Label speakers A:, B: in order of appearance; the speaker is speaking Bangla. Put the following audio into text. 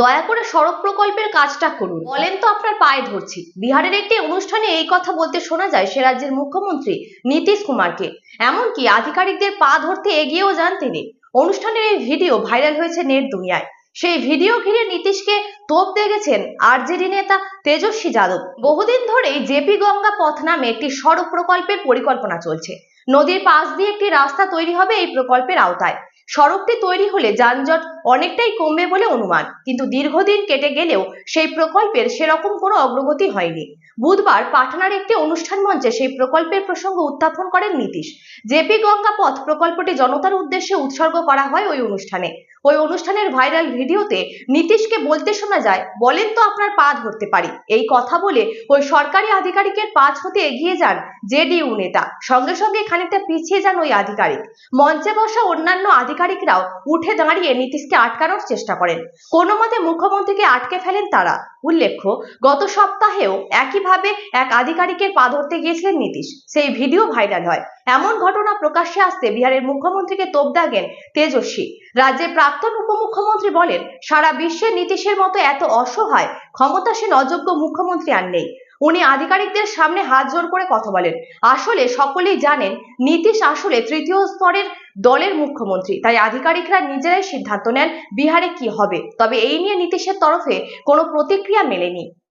A: দয়া করে সড়ক প্রকল্পের কাজটা করুন। বলেন তো আপনার পায়ে ধরছি। বিহারের একটি অনুষ্ঠানে এই কথা বলতে শোনা যায় সে রাজ্যের মুখ্যমন্ত্রী নীতিশ কুমারকে। এমনকি আধিকারিকদের পা ধরতে এগিয়েও যান তিনি। অনুষ্ঠানের এই ভিডিও ভাইরাল হয়েছে নেট দুনিয়ায়। সেই ভিডিও ঘিরে নীতিশকে তোপ দেখেছেন আরজেডি নেতা তেজস্বী যাদব। বহুদিন ধরেই জেপি গঙ্গা পথ নামে একটি সড়ক প্রকল্পের পরিকল্পনা চলছে। নদীর পাশ দিয়ে একটি রাস্তা তৈরি হবে এই প্রকল্পের আওতায়। সড়কটি তৈরি হলে যানজট অনেকটাই কমবে বলে অনুমান। কিন্তু দীর্ঘদিন কেটে গেলেও সেই প্রকল্পের সেরকম কোনো অগ্রগতি হয়নি। বুধবার পাটনার একটি অনুষ্ঠান মঞ্চে সেই প্রকল্পের প্রসঙ্গ উত্থাপন করেন নীতিশ। জেপি গঙ্গা পথ প্রকল্পটি জনতার উদ্দেশ্যে উৎসর্গ করা হয় ওই অনুষ্ঠানে। ওই অনুষ্ঠানের ভাইরাল ভিডিওতে নীতিশকে বলতে শোনা যায়, বলেন তো আপনার পা ধরতে পারি। এই কথা বলে ওই সরকারি আধিকারিকের পাঁচ হতে এগিয়ে যান জেডিইউ নেতা। সঙ্গে সঙ্গে খানিকটা পিছিয়ে যান ওই আধিকারিক। মঞ্চে বসা অন্যান্য আধিকারিকরাও উঠে দাঁড়িয়ে নীতিশকে আটকানোর চেষ্টা করেন। কোনো মতে মুখ্যমন্ত্রীকে আটকে ফেলেন তারা। উল্লেখ্য, গত সপ্তাহেও একইভাবে এক আধিকারিকের পা ধরতে গিয়েছিলেন নীতিশ। সেই ভিডিও ভাইরাল হয়। এমন ঘটনা প্রকাশ্যে আসতে বিহারের মুখ্যমন্ত্রীকে তোপ দাগেন তেজস্বী। রাজ্যের প্রাক্তন উপমুখ্যমন্ত্রী বলেন, সারা বিশ্বে নীতিশের মতো এত অসহায়, ক্ষমতাসীন, অযোগ্য মুখ্যমন্ত্রী আর নেই। উনি আধিকারিকদের সামনে হাত জোর করে কথা বলেন। আসলে সকলেই জানেন, নীতিশ আসলে তৃতীয় স্তরের দলের মুখ্যমন্ত্রী। তাই আধিকারিকরা নিজেরাই সিদ্ধান্ত নেন বিহারে কি হবে। তবে এই নিয়ে নীতিশের তরফে কোনো প্রতিক্রিয়া মেলেনি।